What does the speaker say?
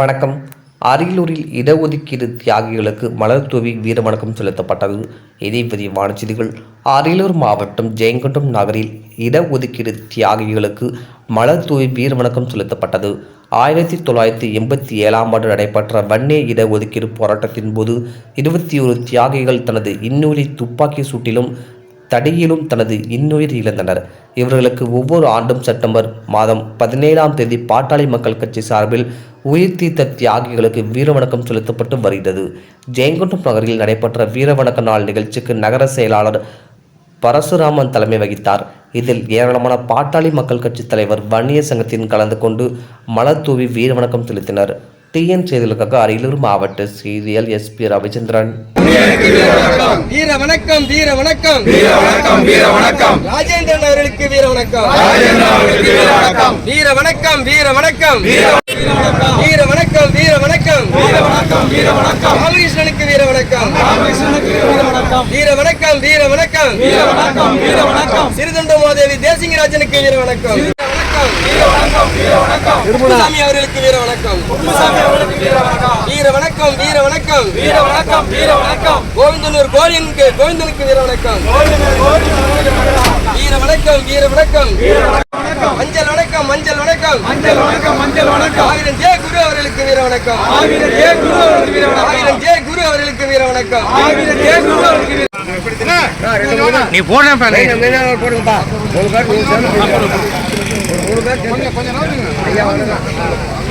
வணக்கம். அரியலூரில் இடஒதுக்கீடு தியாகிகளுக்கு மலர் தூவி வீர வணக்கம் செலுத்தப்பட்டது. இதே விரிவான செய்திகள். அரியலூர் மாவட்டம் ஜெயங்கொண்டம் நகரில் இடஒதுக்கீடு தியாகிகளுக்கு மலர் தூவி வீர வணக்கம் செலுத்தப்பட்டது. ஆயிரத்தி தொள்ளாயிரத்தி எண்பத்தி ஏழாம் ஆண்டு நடைபெற்ற வன்னே இடஒதுக்கீடு போராட்டத்தின் போது இருபத்தி ஒரு தியாகிகள் தனது இன்னுயிரை துப்பாக்கி சூட்டிலும் தடியிலும் தனது இன்னுயிர் இழந்தனர். இவர்களுக்கு ஒவ்வொரு ஆண்டும் செப்டம்பர் மாதம் பதினேழாம் தேதி பாட்டாளி மக்கள் கட்சி சார்பில் உயிர் தீர்த்த தியாகிகளுக்கு வீரவணக்கம் செலுத்தப்பட்டு வருகிறது. ஜெயங்கொண்டம் நகரில் நடைபெற்ற வீரவணக்க நாள் நிகழ்ச்சிக்கு நகர செயலாளர் பரசுராமன் தலைமை வகித்தார். இதில் ஏராளமான பாட்டாளி மக்கள் கட்சி தலைவர் வன்னிய சங்கத்தின் கலந்து கொண்டு மலர் தூவி வீரவணக்கம் செலுத்தினர். டிஎன் செய்திகளுக்காக அரியலூர் மாவட்ட செய்தியால் எஸ்பி ரவிச்சந்திரன் வீர வணக்கம் வீர வணக்கம் வீர வணக்கம் வீர வணக்கம் ராஜேந்திரன் அவர்களுக்கு வீர வணக்கம் ராஜேந்திரன் அவர்களுக்கு வீர வணக்கம் வீர வணக்கம் வீர வணக்கம் வீர வணக்கம் வீர வணக்கம் வீர வணக்கம் வீர வணக்கம் ராமகிருஷ்ணனுக்கு வீர வணக்கம் ராமகிருஷ்ணனுக்கு வீர வணக்கம் வீர வணக்கம் வீர வணக்கம் வீர வணக்கம் வீர வணக்கம் சிறுதொண்ட மாதேவி தேசிங்கராஜனுக்கு வீர வணக்கம் வீர வணக்கம் வீர வணக்கம் வீர வணக்கம் குப்புசாமி அவர்களுக்கு வீர வணக்கம் குப்புசாமி அவர்களுக்கு வீர வணக்கம் வீர வணக்கம் வீர வணக்கம் வீர வணக்கம் வீர வணக்கம் கோவிந்தனூர் கோவிந்தனுக்கு கோவிந்தனுக்கு வீர வணக்கம் வீர வணக்கம் வீர வணக்கம் மஞ்சள் வணக்கம் மஞ்சள் வணக்கம் மஞ்சள் வணக்கம் மஞ்சள் வணக்கம் ஆயிரம் ஜே குரு அவர்களுக்கு வீர வணக்கம் ஆயிரம் ஜே குரு அவர்களுக்கு வீர வணக்கம் ஆயிரம் ஜே குரு அவர்களுக்கு வீர வணக்கம் ஆயிரம் ஜே குரு அவர்களுக்கு வீர நீ போன போடுங்கப்பா மூணு